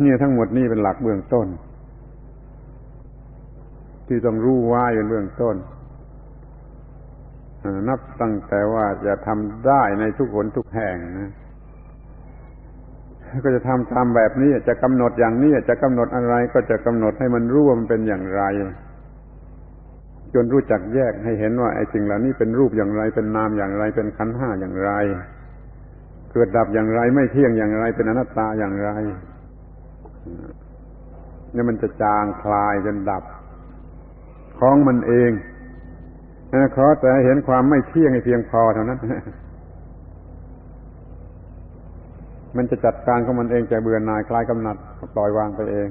เนี่ยทั้งหมดนี่เป็นหลักเบื้องต้น ที่ต้องรู้ว่าอยู่เบื้องต้นนับตั้งแต่ว่าจะทำได้ในทุกคนทุกแห่งนะก็จะทำตามแบบนี้จะกำหนดอย่างนี้จะกำหนดอะไรก็จะกำหนดให้มันรู้ว่ามันเป็นอย่างไร จนรู้จักแยกให้เห็นว่าไอ้สิ่งเหล่านี้เป็นรูปอย่างไร เป็นนามอย่างไร เป็นขันห้าอย่างไร เกิดดับอย่างไรไม่เที่ยงอย่างไร เป็นอนัตตาอย่างไร เนี่ยมันจะจางคลายจนดับ ของมันเองขอแต่เห็นความไม่เที่ยงให้เพียงพอเท่านั้นมันจะจัดการของมันเองจะเบื่อหน่ายคลายกำหนัดปล่อยวางไปเอง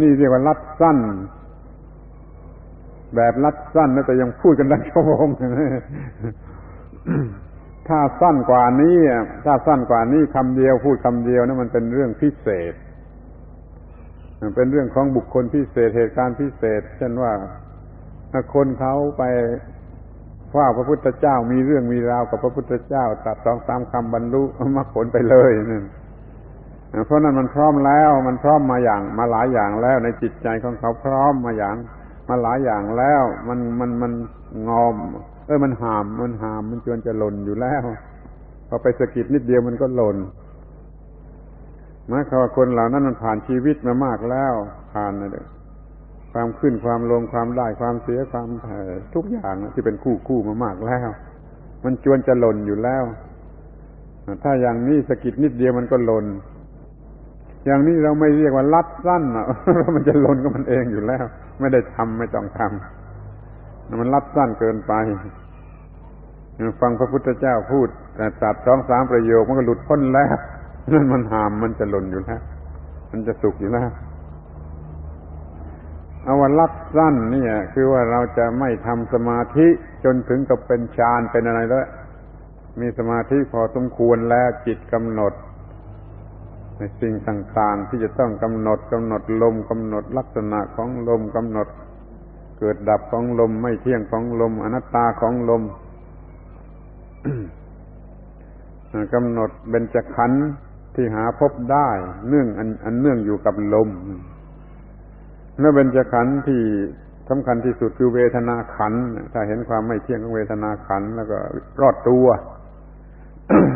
นี่เรียกว่าลัดสั้น แบบลัดสั้นนะแต่ยังพูดกันดังชั่วโมง ถ้าสั้นกว่านี้ถ้าสั้นกว่านี้คำเดียวพูดคำเดียวนะั้นมันเป็นเรื่องพิเศษ เป็นเรื่องของบุคคลพิเศษเหตุการณ์พิเศษ เช่นว่าถ้าคนเขาไปว่าพระพุทธเจ้ามีเรื่องมีราวกับพระพุทธเจ้าตัดสองสามคำบรรลุมรรคผลไปเลยนั่นเพราะนั้นมันพร้อมแล้ว มันพร้อมมาอย่างมาหลายอย่างแล้วในจิตใจของเขาพร้อมมาอย่าง มาหลายอย่างแล้ว มันมันมันงอม เออมันหามมันหามมันจนจะหล่นอยู่แล้วพอไปสะกิดนิดเดียวมันก็หล่นหมายความว่าคนเหล่านั้นมันผ่านชีวิตมามากแล้วผ่านเลยความขึ้นความลงความได้ความเสียความทุกอย่างที่เป็นคู่คู่มามากแล้ว มันจวนจะหล่นอยู่แล้ว ถ้าอย่างนี้สะกิดนิดเดียวมันก็หล่นอย่างนี้เราไม่เรียกว่าลัดสั้นอะมันจะหล่นก็มันเองอยู่แล้ว ไม่ได้ทำไม่ต้องทำมันลัดสั้นเกินไป ฟังพระพุทธเจ้าพูด แต่ตัดสองสามประโยคมันก็หลุดพ้นแล้วนั่นมันหามมันจะหล่นอยู่แล้วมันจะสุกอยู่แล้วเอาว่าลัดสั้นนี่คือว่าเราจะไม่ทำสมาธิจนถึงกับเป็นฌานเป็นอะไรแล้วมีสมาธิพอสมควรแล้วจิตกำหนด ในสิ่งต่างๆที่จะต้องกำหนดกำหนดลมกำหนดลักษณะของลมกำหนด เกิดดับของลมไม่เที่ยงของลม อนัตตาของลมกำหนดเบญจขันธ์ที่หาพบได้ เนื่องอันอันเนื่องอยู่กับลมเมื่อเบญจขันธ์ที่สำคัญที่สุดคือเวทนาขันถ้าเห็นความไม่เที่ยงของเวทนาขันแล้วก็รอดตัว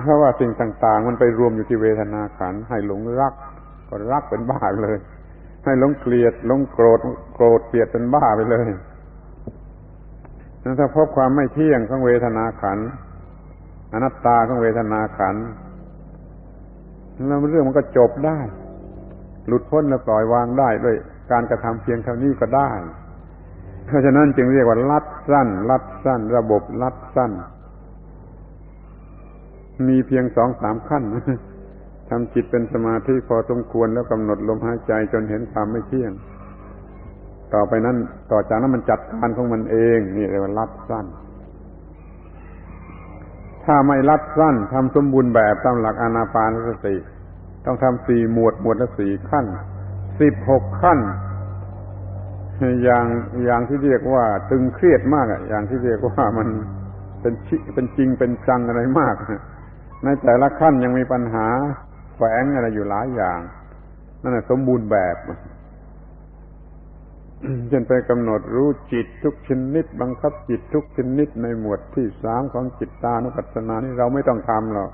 เพราะว่าสิ่งต่าง ๆ มันไปรวมอยู่ที่เวทนาขันให้หลงรัก ก็รักเป็นบ้าเลย ให้หลงเกลียดหลงโกรธโกรธเกลียดเป็นบ้าไปเลยถ้าพบความไม่เที่ยงของเวทนาขันอนัตตาของเวทนาขันแล้วเรื่องมันก็จบได้ หลุดพ้นแล้วปล่อยวางได้ด้วยการกระทำเพียงเท่านี้ก็ได้ เพราะฉะนั้นจึงเรียกว่าลัดสั้น ลัดสั้น ระบบลัดสั้น มีเพียงสองสามขั้นทำจิตเป็นสมาธิพอสมควรแล้วกำหนดลมหายใจจนเห็นความไม่เที่ยง ต่อไปนั้นต่อจากนั้นมันจัดการของมันเอง นี่เรียกว่าลัดสั้น ถ้าไม่ลัดสั้นทำสมบูรณ์แบบตามหลักอนาปานสติ ต้องทำสี่หมวดหมวดละสี่ขั้นสิบหกขั้น อย่างอย่างที่เรียกว่า ตึงเครียดมากอะอย่างที่เรียกว่ามันเป็นชิเป็นจริงเป็นจังอะไรมาก ในแต่ละขั้นยังมีปัญหาแฝงอะไรอยู่หลายอย่าง นั่นแหละสมบูรณ์แบบเช่นไปกำหนดรู้จิตทุกชนิด บังคับจิตทุกชนิดในหมวดที่สามของจิตตานุปัสสนานี่เราไม่ต้องทำหรอก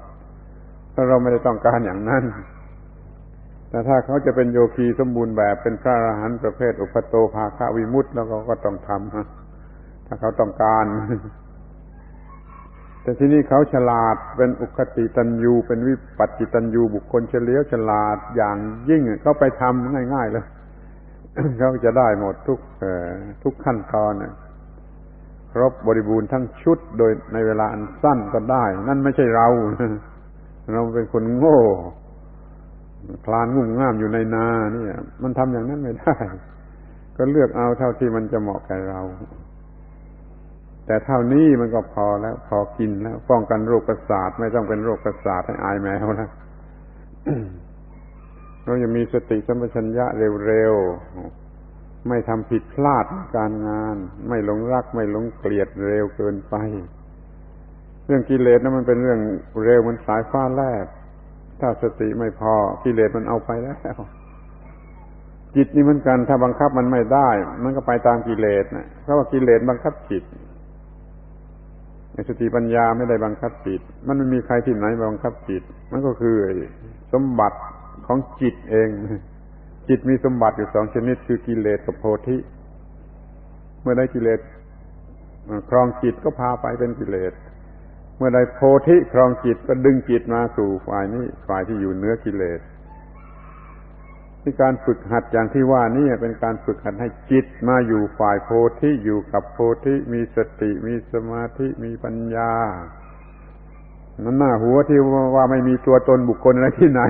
เพราะเราไม่ได้ต้องการอย่างนั้น แต่ถ้าเขาจะเป็นโยคีสมบูรณ์แบบเป็นพระอรหันต์ประเภทอุปโตภาคาวิมุตต์แล้วก็ก็ต้องทำฮะถ้าเขาต้องการ แต่ที่นี่เขาฉลาดเป็นอุคติตันยูเป็นวิปัจิตันยูบุคคลเฉลียวฉลาดอย่างยิ่งเขาไปทำง่ายๆเลยเขาจะได้หมดทุกทุกขั้นตอนครบบริบูรณ์ทั้งชุดโดยในเวลาอันสั้นก็ได้ นั่นไม่ใช่เรา เราเป็นคนโง่คลานงุ่มง่ามอยู่ในนาเนี่ย มันทำอย่างนั้นไม่ได้ ก็เลือกเอาเท่าที่มันจะเหมาะแก่เรา แต่เท่านี้มันก็พอแล้ว พอกินแล้วป้องกันโรคประสาทไม่ต้องเป็นโรคประสาทให้อายแมวแล้วเราจะมีสติสัมปชัญญะเร็วๆ ไม่ทำผิดพลาดการงาน ไม่หลงรักไม่หลงเกลียดเร็วเกินไป เรื่องกิเลสนั้นมันเป็นเรื่องเร็วมันสายฟ้าแลบถ้าสติไม่พอกิเลสมันเอาไปแล้วจิตนี่เหมือนกันถ้าบังคับมันไม่ได้ มันก็ไปตามกิเลสนะเพราะว่ากิเลสบังคับจิต สติปัญญาไม่ได้บังคับจิต มันไม่มีใครที่ไหนมาบังคับจิต มันก็คือสมบัติของจิตเอง จิตมีสมบัติอยู่สองชนิด คือกิเลสกับโพธิ เมื่อได้กิเลสครองจิตก็พาไปเป็นกิเลส เมื่อได้โพธิครองจิตก็ดึงจิตมาสู่ฝ่ายนี้ฝ่ายที่อยู่เหนือกิเลส นี่การฝึกหัดอย่างที่ว่านี่เป็นการฝึกหัดให้จิตมาอยู่ฝ่ายโพธิอยู่กับโพธิมีสติมีสมาธิมีปัญญานั่นหน้าหัวที่ว่าไม่มีตัวตนบุคคลอะไรที่ไหน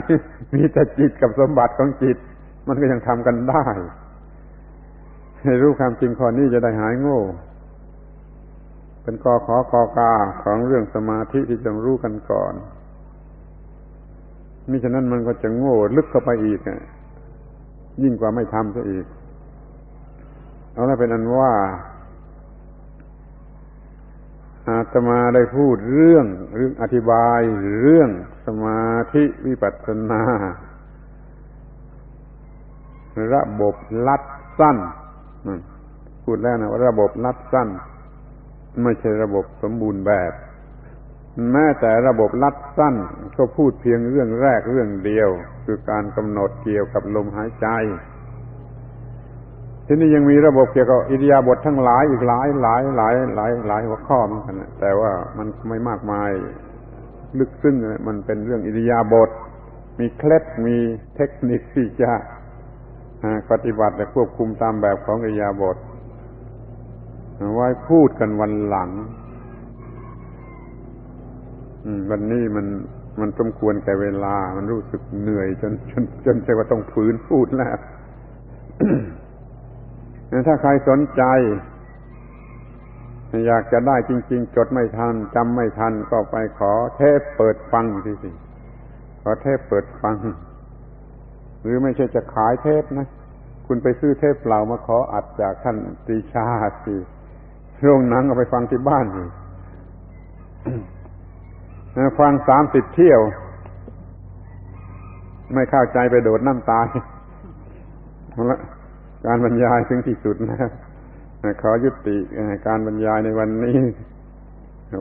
มีแต่จิตกับสมบัติของจิต มันก็ยังทำกันได้ให้รู้ความจริงข้อนี้จะได้หายโง่ เป็นกอขอคอกาของเรื่องสมาธิที่ต้องรู้กันก่อนมิฉะนั้นมันก็จะโง่ลึกเข้าไปอีกอะ ยิ่งกว่าไม่ทำซะอีก เอาละเป็นอันว่าอาตมาได้พูดเรื่องเรื่องอธิบายเรื่องสมาธิวิปัสสนา ระบบลัดสั้นพูดแล้วนะว่าระบบลัดสั้น ไม่ใช่ระบบสมบูรณ์แบบ แม้แต่ระบบลัดสั้นก็พูดเพียงเรื่องแรกเรื่องเดียว คือการกำหนดเกี่ยวกับลมหายใจ ที่นี่ยังมีระบบเกี่ยวกับอิริยาบถททั้งหลายอีกหลายหลายหลายหลายหลายหัวข้อเหมือนกันแต่ว่ามันไม่มากมาย ลึกซึ้งมันเป็นเรื่องอิริยาบถมีเคล็ดมีเทคนิคที่จะปฏิบัติและควบคุมตามแบบของอิริยาบถไว้พูดกันวันหลัง วันนี้มันมันสมควรแก่เวลา มันรู้สึกเหนื่อย จนจนจนใจะว่าต้องฝืนพูดแล้วถ้าใครสนใจ อยากจะได้จริง ๆ จดไม่ทันจำไม่ทันก็ไปขอเทปเปิดฟังทีสิขอเทปเปิดฟัง หรือไม่ใช่จะขายเทปนะ คุณไปซื้อเทปเปล่ามาขออัดจากท่านตีชาสิโรงหนังเอาไปฟังที่บ้านสิ ฟังสามสิบเที่ยว ไม่เข้าใจไปโดดน้ำตายลการบรรยายถึงที่สุดนะขอยุติการบรรยายในวันนี้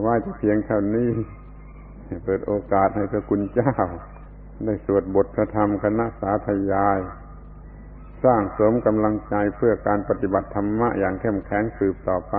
ว่าจะเพียงเท่านี้ เปิดโอกาสให้พระคุณเจ้า ได้สวดบทพระธรรมคณะสาธยาย สร้างเสริมกำลังใจเพื่อการปฏิบัติธรรมะอย่างเข้มแข็งสืบต่อไป